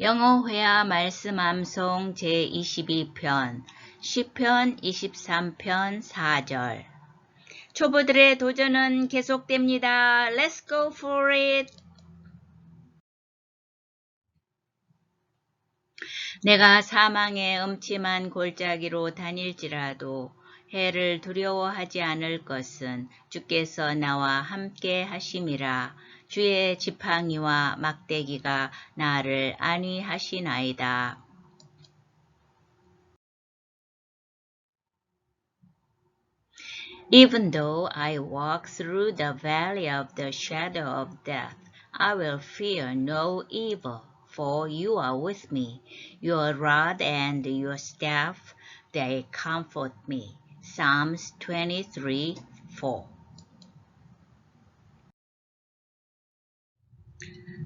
영어 회화 말씀 암송 제22편 10편 23편 4절 초보들의 도전은 계속됩니다. Let's go for it. 내가 사망의 음침한 골짜기로 다닐지라도 해를 두려워하지 않을 것은 주께서 나와 함께 하심이라 주의 지팡이와 막대기가 나를 안위하시나이다. Even though I walk through the valley of the shadow of death, I will fear no evil, for you are with me. Your rod and your staff, they comfort me. Psalms 23, 4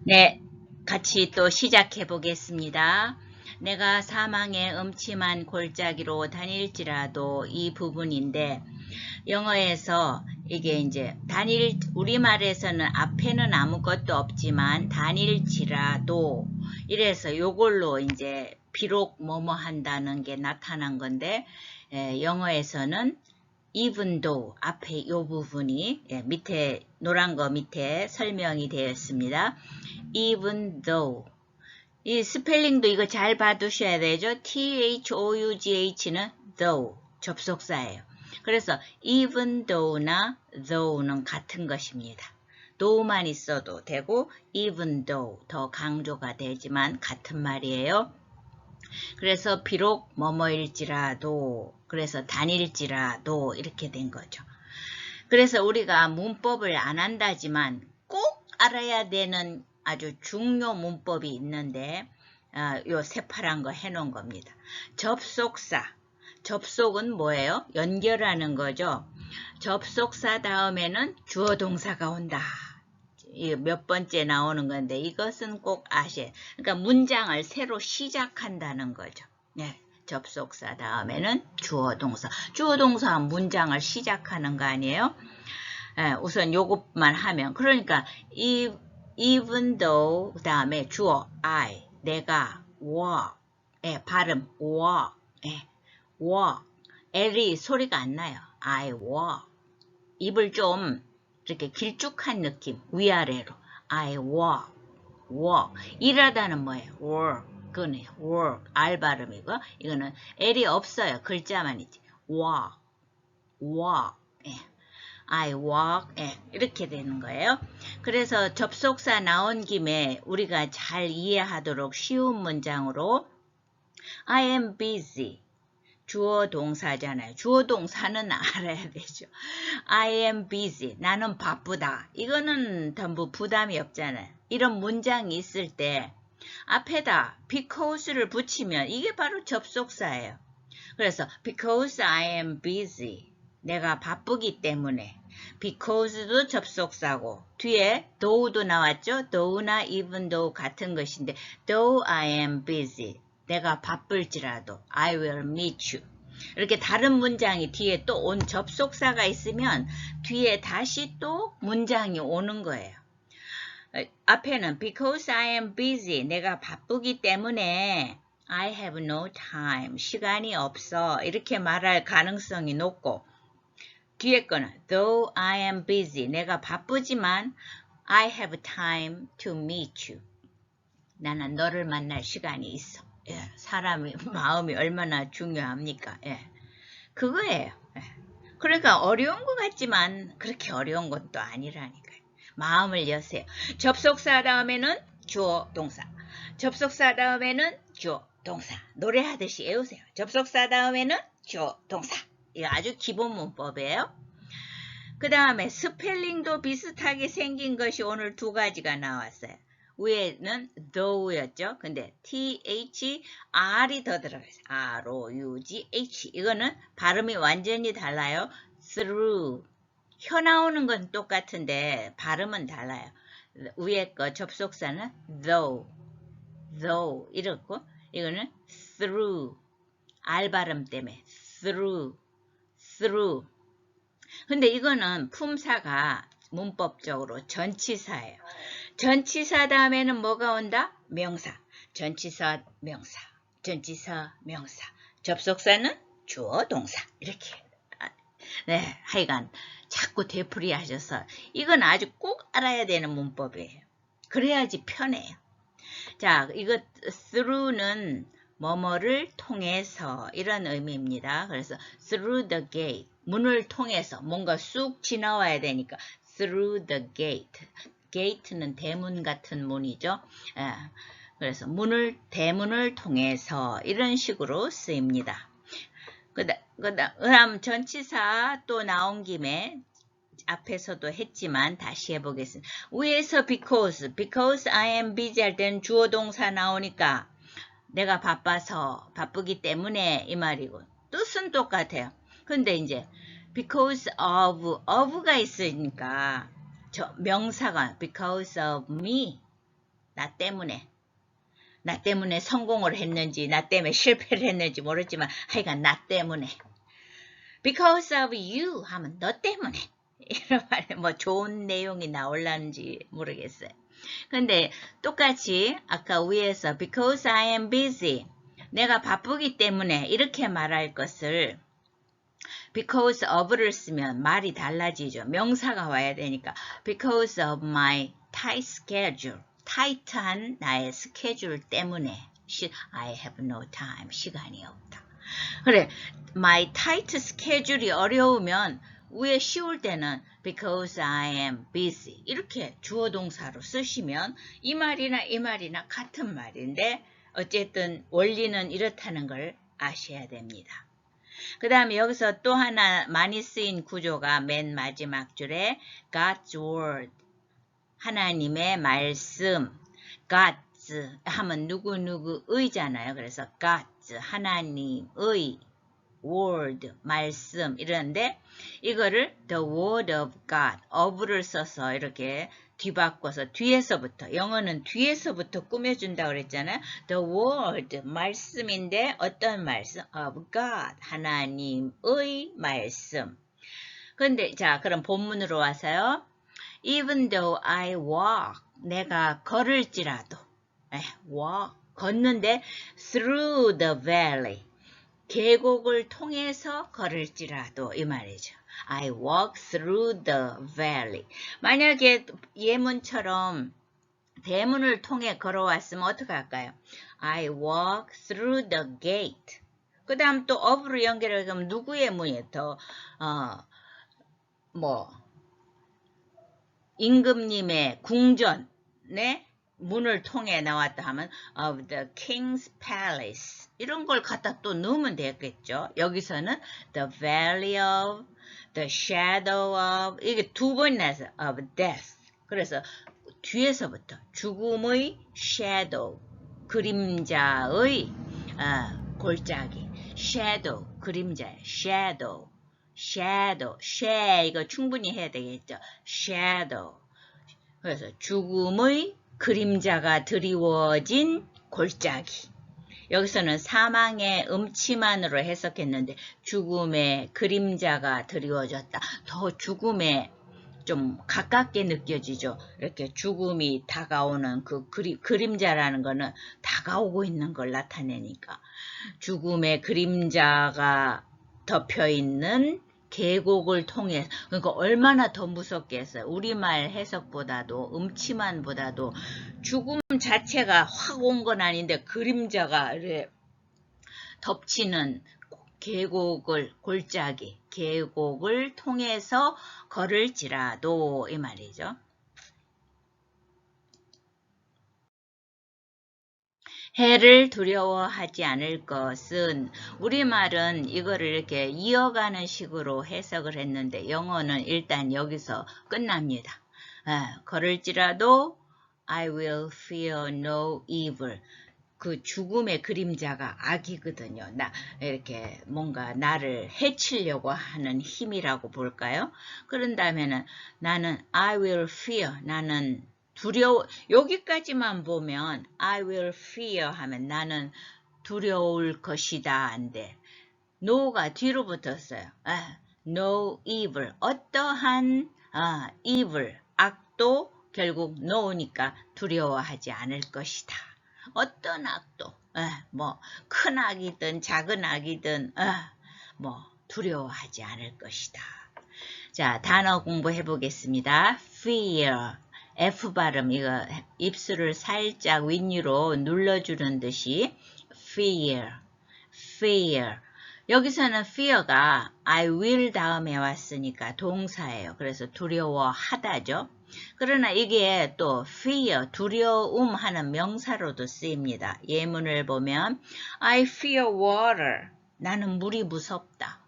네, 같이 또 시작해 보겠습니다. 내가 사망의 음침한 골짜기로 다닐지라도 이 부분인데 영어에서 이게 이제 다닐 우리말에서는 앞에는 아무것도 없지만 다닐지라도 이래서 요걸로 이제 비록 뭐뭐 한다는 게 나타난 건데 에, 영어에서는 though 앞에 요 부분이 예, 밑에 노란 거 밑에 설명이 되어 있습니다. even though 이 스펠링도 이거 잘 봐두셔야 되죠. though-는 though 접속사예요. 그래서 even though나 though는 같은 것입니다. though만 있어도 되고 even though 더 강조가 되지만 같은 말이에요. 그래서 비록 뭐뭐일지라도 그래서 단일지라도 이렇게 된 거죠. 그래서 우리가 문법을 안 한다지만 꼭 알아야 되는 아주 중요 문법이 있는데 어, 요 새파란 거 해놓은 겁니다. 접속사. 접속은 뭐예요? 연결하는 거죠. 접속사 다음에는 주어 동사가 온다. 몇 번째 나오는 건데 이것은 꼭 아셔야 그러니까 문장을 새로 시작한다는 거죠. 네, 접속사 다음에는 주어 동사. 주어 동사 문장을 시작하는 거 아니에요? 네, 우선 요것만 하면 그러니까 이 even though 그 다음에 주어 I 내가 walk 예, 발음 walk 예, walk L이 소리가 안 나요. I walk 입을 좀 이렇게 길쭉한 느낌 위아래로 I walk walk 일하다는 뭐예요? work 그거네요. work R 발음이고 이거는 L이 없어요. 글자만 있지. walk walk 예. I walk 예, 이렇게 되는 거예요. 그래서 접속사 나온 김에 우리가 잘 이해하도록 쉬운 문장으로 I am busy 주어 동사잖아요. 주어 동사는 알아야 되죠. I am busy. 나는 바쁘다. 이거는 전부 부담이 없잖아요. 이런 문장이 있을 때 앞에다 because를 붙이면 이게 바로 접속사예요. 그래서 because I am busy. 내가 바쁘기 때문에 because도 접속사고 뒤에 though도 나왔죠. though나 even though 같은 것인데 though I am busy. 내가 바쁠지라도 I will meet you. 이렇게 다른 문장이 뒤에 또 온 접속사가 있으면 뒤에 다시 또 문장이 오는 거예요. 앞에는 because I am busy 내가 바쁘기 때문에 I have no time 시간이 없어 이렇게 말할 가능성이 높고 뒤에 거는 though I am busy 내가 바쁘지만 I have time to meet you 나는 너를 만날 시간이 있어 예, 사람의 마음이 얼마나 중요합니까? 예, 그거예요. 예. 그러니까 어려운 것 같지만 그렇게 어려운 것도 아니라니까요. 마음을 여세요. 접속사 다음에는 주어 동사. 접속사 다음에는 주어 동사. 노래하듯이 외우세요. 접속사 다음에는 주어 동사. 이거 아주 기본 문법이에요. 그 다음에 스펠링도 비슷하게 생긴 것이 오늘 두 가지가 나왔어요. 위에는 though였죠. 근데 th, r이 더 들어가요. r, o, u, g, h. 이거는 발음이 완전히 달라요. through. 혀 나오는 건 똑같은데 발음은 달라요. 위에 거 접속사는 though, though 이렇고 이거는 through. r 발음 때문에 through, through. 근데 이거는 품사가 문법적으로 전치사예요. 전치사 다음에는 뭐가 온다? 명사. 전치사 명사, 전치사 명사, 접속사는 주어 동사 이렇게 아, 네 하여간 자꾸 되풀이 하셔서 이건 아주 꼭 알아야 되는 문법이에요. 그래야지 편해요. 자, 이거 through는 뭐뭐를 통해서 이런 의미입니다. 그래서 through the gate 문을 통해서 뭔가 쑥 지나와야 되니까 through the gate gate는 대문 같은 문이죠. 예, 그래서 문을 대문을 통해서 이런 식으로 쓰입니다. 그다, 그다, 그다음 전치사 또 나온 김에 앞에서도 했지만 다시 해보겠습니다. 위에서 because, because I am busy 할 때는 주어 동사 나오니까 내가 바빠서 바쁘기 때문에 이 말이고 뜻은 똑같아요. 근데 이제 because of, of가 있으니까 저 명사가 because of me 나 때문에 나 때문에 성공을 했는지 나 때문에 실패를 했는지 모르지만 하여간 나 때문에. Because of you 하면 너 때문에. 이런 말에 뭐 좋은 내용이 나올라는지 모르겠어요. 근데 똑같이 아까 위에서 because I am busy. 내가 바쁘기 때문에 이렇게 말할 것을 because of를 쓰면 말이 달라지죠. 명사가 와야 되니까. Because of my tight schedule 타이트한 나의 스케줄 때문에 I have no time 시간이 없다. 그래 my tight schedule이 어려우면 위에 쉬울 때는 because I am busy 이렇게 주어 동사로 쓰시면 이 말이나 이 말이나 같은 말인데 어쨌든 원리는 이렇다는 걸 아셔야 됩니다. 그 다음에 여기서 또 하나 많이 쓰인 구조가 맨 마지막 줄에 God's word 하나님의 말씀 God's 하면 누구누구의잖아요. 그래서 God's 하나님의 word 말씀 이러는데 이거를 the word of God of를 써서 이렇게 뒤바꿔서 뒤에서부터 영어는 뒤에서부터 꾸며준다고 그랬잖아요. The word 말씀인데 어떤 말씀? of God 하나님의 말씀. 근데 자 그럼 본문으로 와서요. Even though I walk 내가 걸을지라도 에, walk 걷는데 through the valley 계곡을 통해서 걸을지라도 이 말이죠. I walk through the valley. 만약에 예문처럼 대문을 통해 걸어왔으면 어떻게 할까요? I walk through the gate. 그 다음 또 of로 연결을 하면 누구의 문이 더, 어, 뭐, 임금님의 궁전의 문을 통해 나왔다 하면 of the king's palace 이런 걸 갖다 또 넣으면 되겠죠. 여기서는 the valley of, the shadow of 이게 두 번이나서 of death. 그래서 뒤에서부터 죽음의 shadow 그림자의 어, 골짜기 shadow 그림자의 shadow shadow share 이거 충분히 해야 되겠죠. shadow 그래서 죽음의 그림자가 드리워진 골짜기. 여기서는 사망의 음침한으로 해석했는데 죽음의 그림자가 드리워졌다. 더 죽음에 좀 가깝게 느껴지죠. 이렇게 죽음이 다가오는 그 그리, 그림자라는 거는 다가오고 있는 걸 나타내니까 죽음의 그림자가 덮여 있는 계곡을 통해 그러니까 얼마나 더 무섭겠어요. 우리말 해석보다도 음침한 보다도 죽음 자체가 확 온 건 아닌데 그림자가 덮치는 계곡을 골짜기 계곡을 통해서 걸을지라도 이 말이죠. 해를 두려워하지 않을 것은 우리말은 이거를 이렇게 이어가는 식으로 해석을 했는데 영어는 일단 여기서 끝납니다. 아, 걸을지라도 I will fear no evil. 그 죽음의 그림자가 악이거든요. 나 이렇게 뭔가 나를 해치려고 하는 힘이라고 볼까요? 그런다면은 나는 I will fear 나는 두려워 여기까지만 보면 I will fear 하면 나는 두려울 것이다 안돼 no가 뒤로 붙었어요. 아, no evil 어떠한 아, evil 악도 결국 no니까 두려워하지 않을 것이다. 어떤 악도 에, 뭐큰 악이든 작은 악이든 에, 뭐 두려워하지 않을 것이다. 자 단어 공부해 보겠습니다. fear F 발음 이거 입술을 살짝 윗니로 눌러주는 듯이 fear fear 여기서는 fear가 I will 다음에 왔으니까 동사예요. 그래서 두려워하다죠. 그러나 이게 또 fear, 두려움 하는 명사로도 쓰입니다. 예문을 보면 I fear water. 나는 물이 무섭다.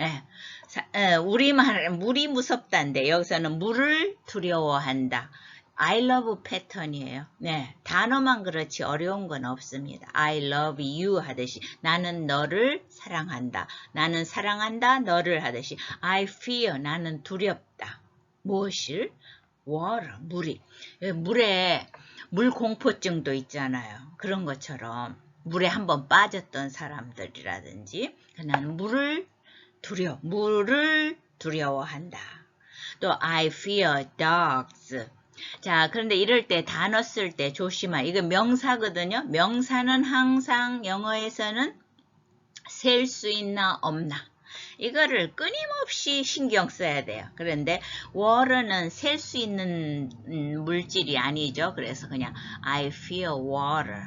예, 사, 예, 우리말 물이 무섭다인데 여기서는 물을 두려워한다. I love 패턴이에요. 네, 단어만 그렇지 어려운 건 없습니다. I love you 하듯이 나는 너를 사랑한다. 나는 사랑한다. 너를 하듯이 I fear 나는 두렵다. 무엇을? water 물이 예, 물에 물 공포증도 있잖아요. 그런 것처럼 물에 한번 빠졌던 사람들이라든지 나는 물을 두려 물을 두려워한다. 또 I fear dogs. 자, 그런데 이럴 때 단어 쓸 때 조심하. 이거 명사거든요. 명사는 항상 영어에서는 셀 수 있나 없나. 이거를 끊임없이 신경 써야 돼요. 그런데 water는 셀 수 있는 음, 물질이 아니죠. 그래서 그냥 I fear water.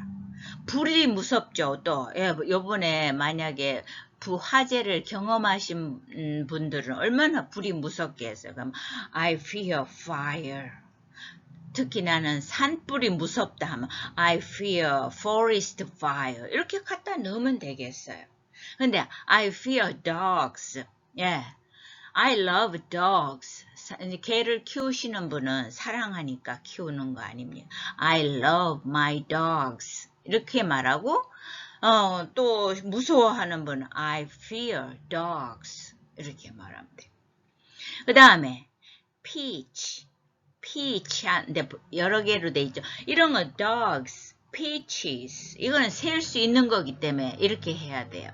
불이 무섭죠. 또 예, 요번에 만약에 부화재를 경험하신 음, 분들은 얼마나 불이 무섭겠어요. 그럼 I fear fire. 특히 나는 산불이 무섭다 하면 I fear forest fire. 이렇게 갖다 넣으면 되겠어요. 근데 I fear dogs. 예. I love dogs. 개를 키우시는 분은 사랑하니까 키우는 거 아닙니까? I love my dogs. 이렇게 말하고 어, 또 무서워하는 분은 I fear dogs. 이렇게 말하면 돼. 그 다음에 peach. peach. 근데 여러 개로 돼 있죠. 이런 거 dogs, peaches. 이거는 셀 수 있는 거기 때문에 이렇게 해야 돼요.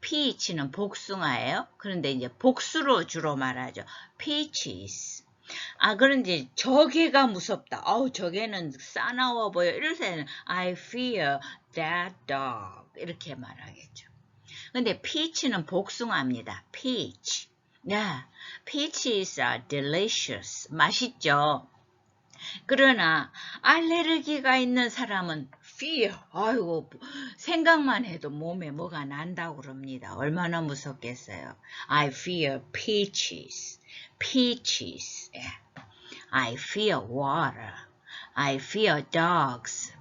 peach는 복숭아예요. 그런데 이제 복수로 주로 말하죠. peaches. 아, 그런데 저개가 무섭다. 어우, 저개는 싸나워 보여. 이럴 때는 I fear that dog. 이렇게 말하겠죠. 근데 peach는 복숭아입니다. peach. 야, peaches are delicious. 맛있죠. 그러나 알레르기가 있는 사람은 fear. 아이고 생각만 해도 몸에 뭐가 난다고 그럽니다. 얼마나 무섭겠어요. I fear peaches. peaches. 예. I fear water. I fear dogs.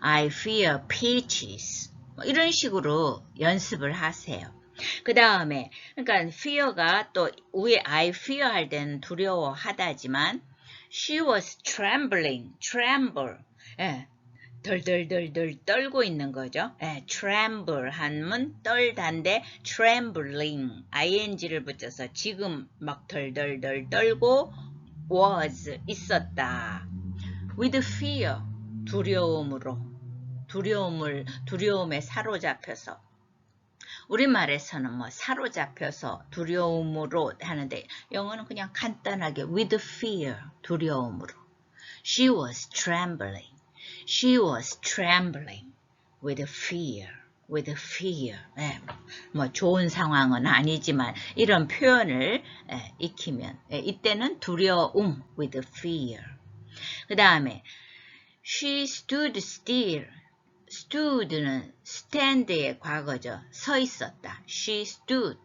I fear peaches. 뭐 이런 식으로 연습을 하세요. 그 다음에 그러니까 fear가 또 위에 I fear 할 때는 두려워하다지만 she was trembling, tremble. 예, 덜덜덜덜 떨고 있는 거죠. 예, tremble 하면 떨단데 trembling ing를 붙여서 지금 막 덜덜덜 떨고 was 있었다. with fear 두려움으로 두려움을 두려움에 사로잡혀서. 우리말에서는 뭐 사로잡혀서 두려움으로 하는데 영어는 그냥 간단하게 with fear 두려움으로. She was trembling. She was trembling with fear with fear. 예, 뭐 좋은 상황은 아니지만 이런 표현을 예, 익히면 예, 이때는 두려움 with fear. 그 다음에 she stood still stood는 stand의 과거죠. 서 있었다. She stood.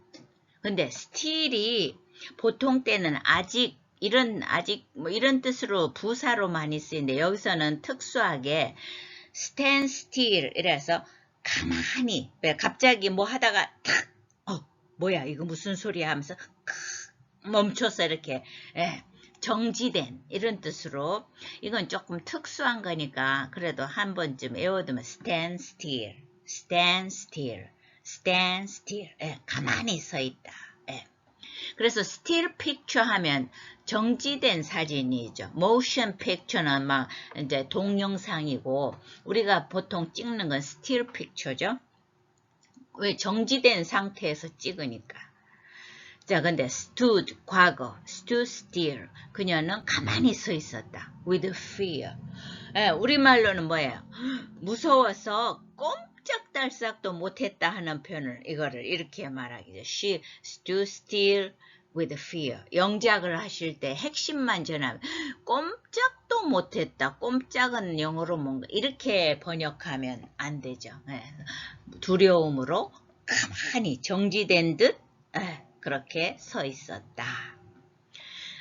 근데 still이 보통 때는 아직 이런 아직 뭐 이런 뜻으로 부사로 많이 쓰이는데 여기서는 특수하게 stand still 이래서 가만히 갑자기 뭐 하다가 탁 어, 뭐야 이거 무슨 소리야 하면서 멈춰서 이렇게 예, 정지된 이런 뜻으로 이건 조금 특수한 거니까 그래도 한 번쯤 외워두면 stand still, stand still, stand still. 예, 가만히 서 있다. 예. 그래서 still picture 하면 정지된 사진이죠. motion picture는 막 이제 동영상이고 우리가 보통 찍는 건 still picture죠. 왜 정지된 상태에서 찍으니까. 자, 근데 stood 과거, stood still. 그녀는 가만히 서 있었다. with fear. 예, 우리말로는 뭐예요? 무서워서 꼼짝달싹도 못했다 하는 표현을 이거를 이렇게 말하기죠. She stood still with fear. 영작을 하실 때 핵심만 전하면 꼼짝도 못했다. 꼼짝은 영어로 뭔가 이렇게 번역하면 안 되죠. 예, 두려움으로 가만히 정지된 듯 예, 그렇게 서 있었다.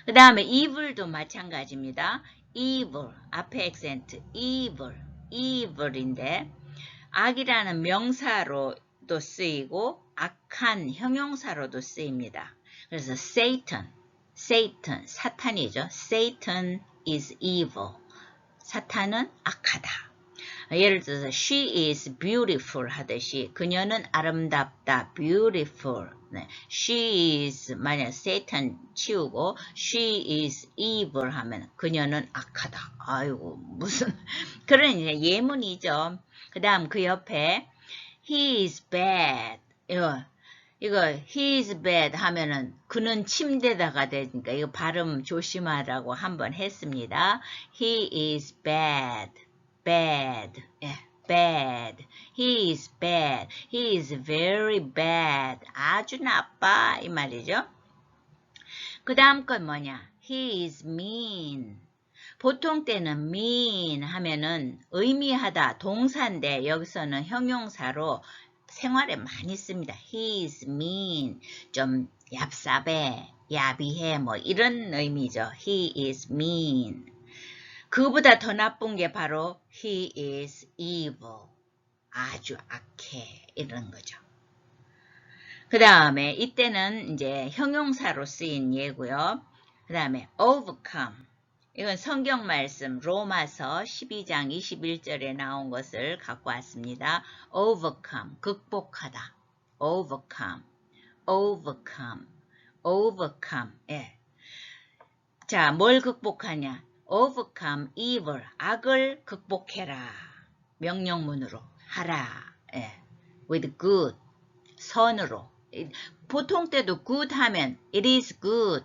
그 다음에 evil도 마찬가지입니다. evil, 앞에 액센트, evil, evil인데 악이라는 명사로도 쓰이고 악한 형용사로도 쓰입니다. 그래서 Satan, Satan, 사탄이죠. Satan is evil. 사탄은 악하다. 예를 들어서 she is beautiful 하듯이 그녀는 아름답다. beautiful. 네. she is 만약 Satan 치우고 she is evil 하면 그녀는 악하다. 아이고 무슨 그런 예문이죠. 그 다음 그 옆에 he is bad. 이거 이거 he is bad 하면은 그는 침대다가 되니까 이거 발음 조심하라고 한번 했습니다. he is bad. Bad. 예, bad. He is bad. He is very bad. 아주 나빠 이 말이죠. 그 다음 건 뭐냐? He is mean. 보통 때는 mean 하면은 의미하다 동사인데 여기서는 형용사로 생활에 많이 씁니다. He is mean. 좀 얍삽해, 야비해 뭐 이런 의미죠. He is mean. 그보다 더 나쁜 게 바로 he is evil. 아주 악해. 이런 거죠. 그 다음에 이때는 이제 형용사로 쓰인 예고요. 그 다음에 overcome. 이건 성경 말씀 로마서 12장 21절에 나온 것을 갖고 왔습니다. overcome. 극복하다. overcome. overcome. overcome. 예. 자, 뭘 극복하냐? Overcome evil, 악을 극복해라. 명령문으로 하라. 예. with good, 선으로. 보통 때도 good 하면 it is good,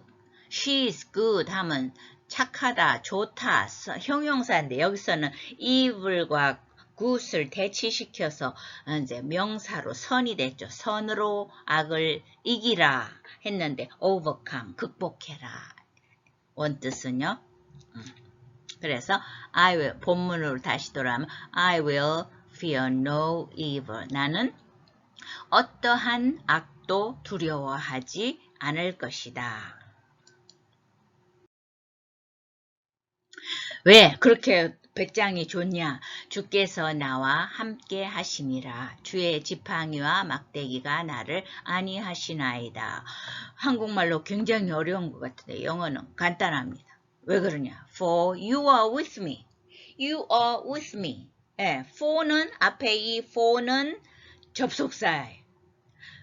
she is good 하면 착하다, 좋다, 형용사인데 여기서는 evil과 good을 대치시켜서 이제 명사로 선이 됐죠. 선으로 악을 이기라 했는데 overcome, 극복해라. 원뜻은요. 그래서 I will 본문으로 다시 돌아오면 I will fear no evil. 나는 어떠한 악도 두려워하지 않을 것이다. 왜 그렇게 백장이 좋냐? 주께서 나와 함께 하심이라. 주의 지팡이와 막대기가 나를 아니하시나이다. 한국말로 굉장히 어려운 것 같은데 영어는 간단합니다. 왜 그러냐? For you are with me. You are with me. 예, for는 앞에 이 for는 접속사예요.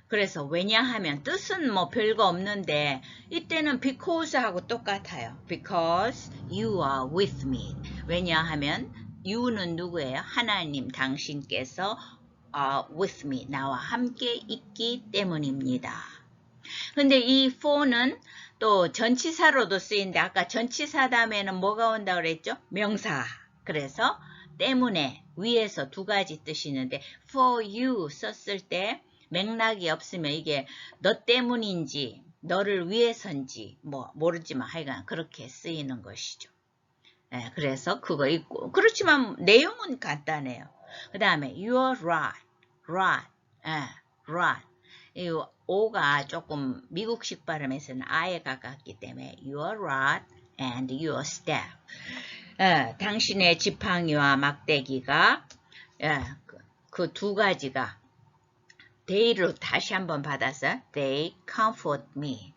그래서 왜냐하면 뜻은 뭐 별거 없는데 이때는 because하고 똑같아요. Because you are with me. 왜냐하면 you는 누구예요? 하나님 당신께서 are with me. 나와 함께 있기 때문입니다. 근데 이 for는 또 전치사로도 쓰인데 아까 전치사 다음에는 뭐가 온다 그랬죠? 명사. 그래서 때문에 위에서 두 가지 뜻이 있는데 for you 썼을 때 맥락이 없으면 이게 너 때문인지 너를 위해서인지 뭐 모르지만 하여간 그렇게 쓰이는 것이죠. 네, 그래서 그거 있고 그렇지만 내용은 간단해요. 그 다음에 you're right, right, 네, right. 이 오가 조금 미국식 발음에서는 아예 가깝기 때문에 you're right and your staff. 예, 당신의 지팡이와 막대기가 예, 그두 그 가지가 they로 다시 한번 받아서 they comfort me.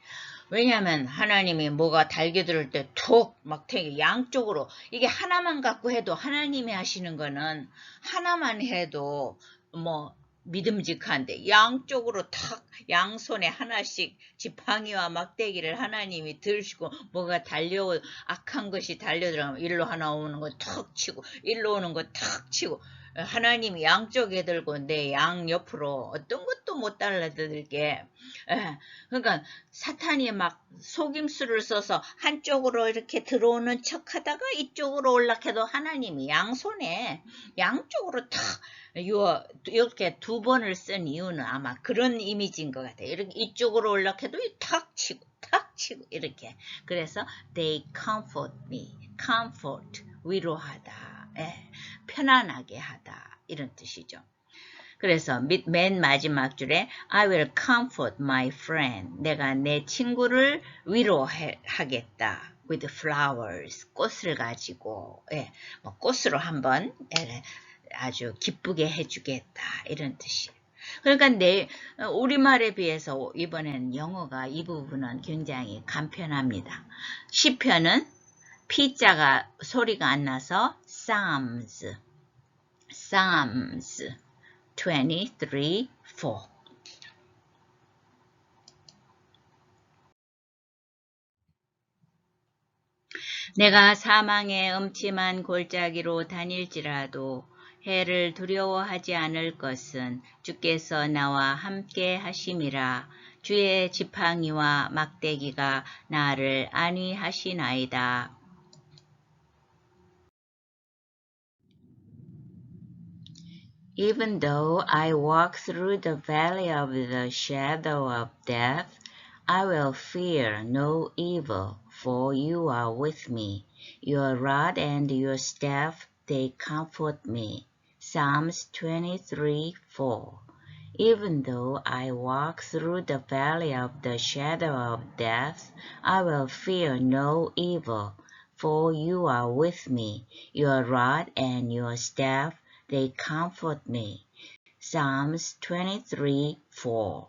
왜냐하면 하나님이 뭐가 달게 들을 때 툭 막 되게 양쪽으로 이게 하나만 갖고 해도 하나님이 하시는 거는 하나만 해도 뭐 믿음직한데 양쪽으로 탁 양손에 하나씩 지팡이와 막대기를 하나님이 들시고 뭐가 달려 악한 것이 달려들어가면 일로 하나 오는 거턱 치고 일로 오는 거턱 치고 하나님이 양쪽에 들고 내 양 옆으로 어떤 것도 못. 예, 그러니까 사탄이 막 속임수를 써서 한쪽으로 이렇게 들어오는 척 하다가 이쪽으로 올라해도 하나님이 양손에 양쪽으로 탁 요, 이렇게 두 번을 쓴 이유는 아마 그런 이미지인 것 같아요. 이렇게 이쪽으로 올라해도 탁 치고 탁 치고 이렇게. 그래서 they comfort me, comfort 위로하다, 예, 편안하게 하다 이런 뜻이죠. 그래서 밑- 맨 마지막 줄에 I will comfort my friend. 내가 내 친구를 위로하겠다. with flowers. 꽃을 가지고 예, 뭐 꽃으로 한번 예, 아주 기쁘게 해주겠다 이런 뜻이에요. 그러니까 내 우리말에 비해서 이번에는 영어가 이 부분은 굉장히 간편합니다. 시편은 P자가 소리가 안 나서 Psalms, Psalms 23, 4. 내가 사망의 음침한 골짜기로 다닐지라도 해를 두려워하지 않을 것은 주께서 나와 함께 하심이라 주의 지팡이와 막대기가 나를 안위하시나이다. Even though I walk through the valley of the shadow of death, I will fear no evil, for you are with me. Your rod and your staff, they comfort me. Psalms 23 4. Even though I walk through the valley of the shadow of death, I will fear no evil, for you are with me. Your rod and your staff, they comfort me. Psalms 23 4.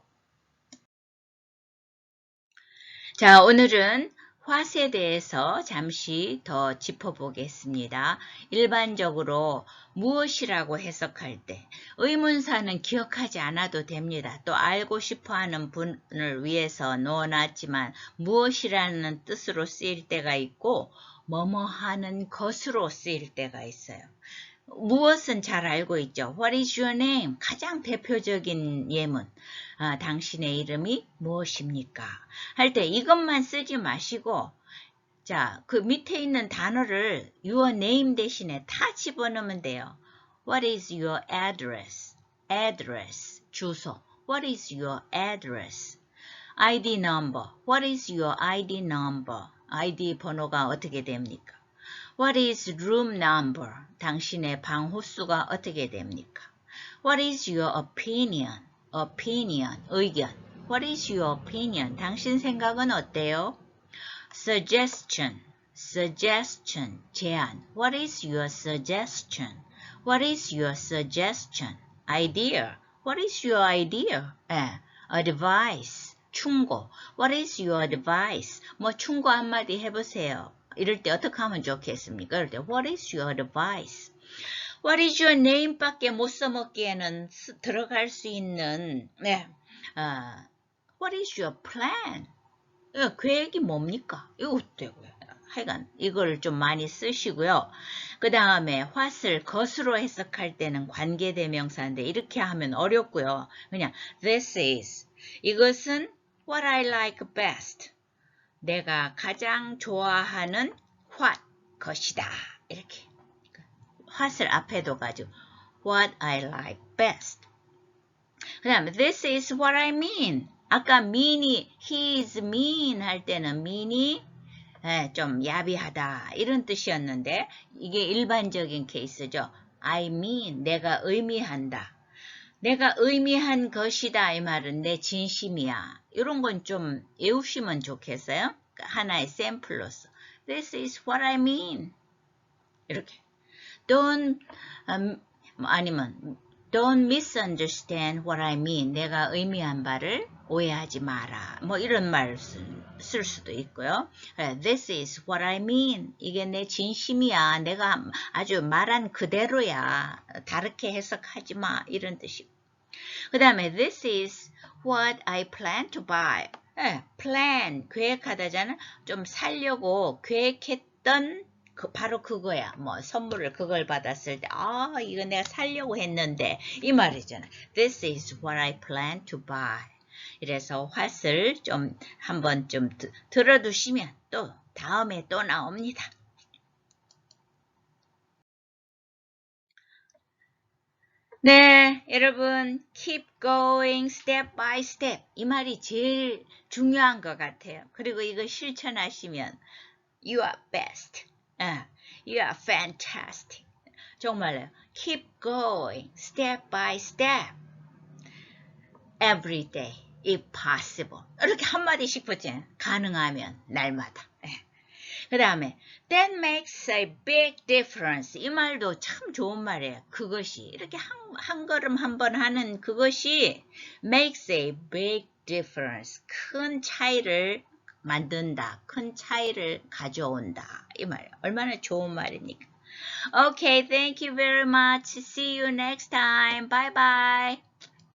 자, 오늘은 화세에 대해서 잠시 더 짚어보겠습니다. 일반적으로 무엇이라고 해석할 때 의문사는 기억하지 않아도 됩니다. 또 알고 싶어하는 분을 위해서 넣어놨지만 무엇이라는 뜻으로 쓰일 때가 있고 뭐뭐 하는 것으로 쓰일 때가 있어요. 무엇은 잘 알고 있죠. What is your name? 가장 대표적인 예문. 아, 당신의 이름이 무엇입니까? 할 때 이것만 쓰지 마시고 자, 그 밑에 있는 단어를 your name 대신에 다 집어넣으면 돼요. What is your address? address. 주소. What is your address? ID number. What is your ID number? ID 번호가 어떻게 됩니까? What is room number? 당신의 방 호수가 어떻게 됩니까? What is your opinion? opinion, 의견. What is your opinion? 당신 생각은 어때요? suggestion, suggestion, 제안. What is your suggestion? What is your suggestion? idea. What is your idea? 예, advice, 충고. What is your advice? 뭐 충고 한마디 해보세요. 이럴 때 어떻게 하면 좋겠습니까? 이럴 때 What is your advice? What is your name 밖에 못 써먹기에는 스- 들어갈 수 있는 네. 아, What is your plan? 이거 계획이 뭡니까? 이거 어때고요? 하여간 이걸 좀 많이 쓰시고요. 그 다음에 what을 것으로 해석할 때는 관계대명사인데 이렇게 하면 어렵고요. 그냥 this is 이것은 what I like best 내가 가장 좋아하는 what 것이다 이렇게 what을 앞에도 가지고 what I like best 그 다음에 this is what I mean 아까 mean이 he is mean 할 때는 mean이 예, 좀 야비하다 이런 뜻이었는데 이게 일반적인 케이스죠. I mean 내가 의미한다. 내가 의미한 것이다 이 말은 내 진심이야. 이런 건 좀 외우시면 좋겠어요. 하나의 샘플로서. This is what I mean. 이렇게. Don't 음, 아니면 Don't misunderstand what I mean. 내가 의미한 바를 오해하지 마라. 뭐 이런 말 쓸 수도 있고요. This is what I mean. 이게 내 진심이야. 내가 아주 말한 그대로야. 다르게 해석하지 마. 이런 뜻이고. 그 다음에 This is what I plan to buy. 예, plan, 계획하다잖아. 좀 살려고 계획했던 그 바로 그거야. 뭐 선물을 그걸 받았을 때, 아 이거 내가 살려고 했는데 이 말이잖아. This is what I plan to buy. 이래서 what을 좀 한번 좀 드- 들어두시면 또 다음에 또 나옵니다. 네, 여러분 keep going step by step 이 말이 제일 중요한 것 같아요. 그리고 이거 실천하시면 you are best, 아, you are fantastic. 정말요. keep going step by step every day if possible. 이렇게 한 마디씩 붙지 가능하면 날마다. 그 다음에 that makes a big difference. 이 말도 참 좋은 말이에요. 그것이 이렇게 한, 한 걸음 한 번 하는 그것이 makes a big difference. 큰 차이를 만든다. 큰 차이를 가져온다. 이 말. 얼마나 좋은 말입니까? Okay, thank you very much. See you next time. Bye bye.